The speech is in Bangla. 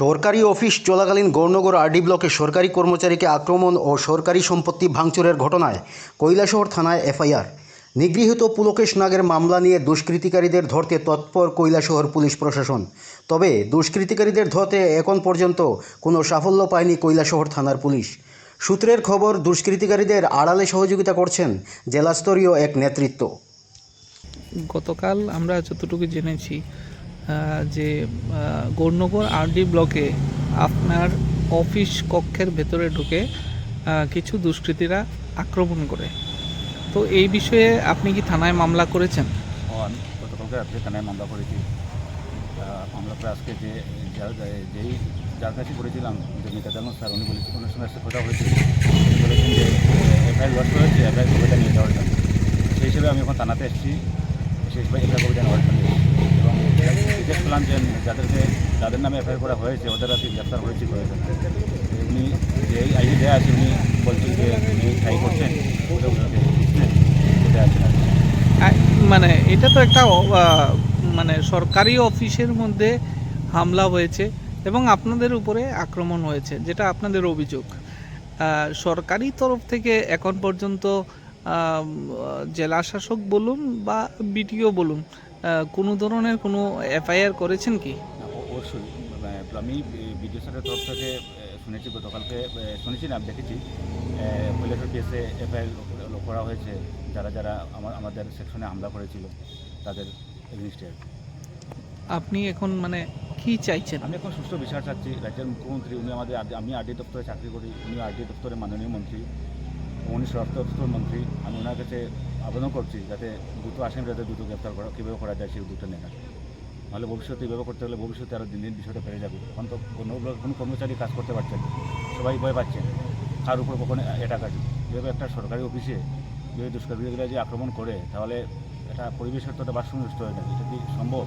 সরকারি অফিস চলাকালীন গৌরনগর আরডি ব্লকে সরকারি কর্মচারীকে আক্রমণ ও সরকারি সম্পত্তি ভাঙচুরের ঘটনায় কৈলাসহর থানায় এফআইআর। নিগৃহীত পুলকেশ নাগের মামলা নিয়ে দুষ্কৃতিকারীদের ধরতে তৎপর কৈলাসহর পুলিশ প্রশাসন। তবে দুষ্কৃতিকারীদের ধরতে এখন পর্যন্ত কোনো সাফল্য পায়নি কৈলাসহর থানার পুলিশ। সূত্রের খবর, দুষ্কৃতিকারীদের আড়ালে সহযোগিতা করছেন জেলাস্তরীয় এক নেতৃত্ব। গতকাল আমরা যতটুকু জেনেছি যে গৌরনগর আরডি ব্লকে আপনার অফিস কক্ষের ভেতরে ঢুকে কিছু দুষ্কৃতীরা আক্রমণ করে। তো এই বিষয়ে আপনি কি থানায় মামলা করেছেন? ও আমি গতকালকে থানায় মামলা করেছি। মামলা করে আজকে যে যেই যার কাছে করেছিলাম, যে মিতাদান স্যার, উনি বলেছেন ওনার সঙ্গে আজকে কথা হয়েছিল উনি বলেছেন যে, এফআইআর লস করেছে, এফআইআর কবিতা নিয়ে যাওয়ার জন্য। সেই হিসেবে আমি এখন থানাতে এসেছি। সেই হিসেবে এফআইআর কবিতা নেওয়ার জন্য এবং জিজ্ঞেস যে যাদেরকে, যাদের নামে এফআইআর করা হয়েছে, ওদের আজকে গ্রেফতার হয়েছে কয়েকজন উনি যে আইডি দেওয়া আছে, উনি বলছেন যে উনি ট্রাই করছেন আর কি। মানে এটা তো একটা মানে সরকারি অফিসের মধ্যে হামলা হয়েছে এবং আপনাদের উপরে আক্রমণ হয়েছে, যেটা আপনাদের অভিযোগ সরকারি তরফ থেকে এখন পর্যন্ত জেলা শাসক বলুন বা বিটিও বলুন কোনো ধরনের কোনো এফআইআর করেছেন কি? অবশ্যই। মানে আমি বিডিও স্যারের তরফ থেকে শুনেছি গতকালকে শুনেছি না দেখেছি। কৈলাসের কেসে এফআইআর করা হয়েছে। যারা যারা আমার আমাদের সেকশনে হামলা করেছিল তাদের এগেনস্টে আপনি এখন মানে কি চাইছেন? আমি এখন সুস্থ বিচার চাচ্ছি। রাজ্যের মুখ্যমন্ত্রী উনি আমাদের আমি আরডি দপ্তরে চাকরি করি উনি আরডি দপ্তরের মাননীয় মন্ত্রী। উনি স্বরাষ্ট্র মন্ত্রী, আমি ওনার কাছে আবেদন করছি যাতে দ্রুত আসেন যাতে দ্রুত গ্রেপ্তার করা, কীভাবে করা যায় সেই দুটো নেওয়া নাহলে ভবিষ্যতে এইভাবে করতে হলে ভবিষ্যতে আরও দিন দিন বিষয়টা বেড়ে যাবে। এখন তো কোনো কোনো কর্মচারী কাজ করতে পারছেন। সবাই ভয় পাচ্ছেন কার উপর কখনো এটা কাজ যেভাবে একটা সরকারি অফিসে যদি দুষ্কর্মীরা যে আক্রমণ করে, তাহলে এটা পরিবেশের তো একটা ভারসাম্য নষ্ট হয়ে যাবে এটা কি সম্ভব?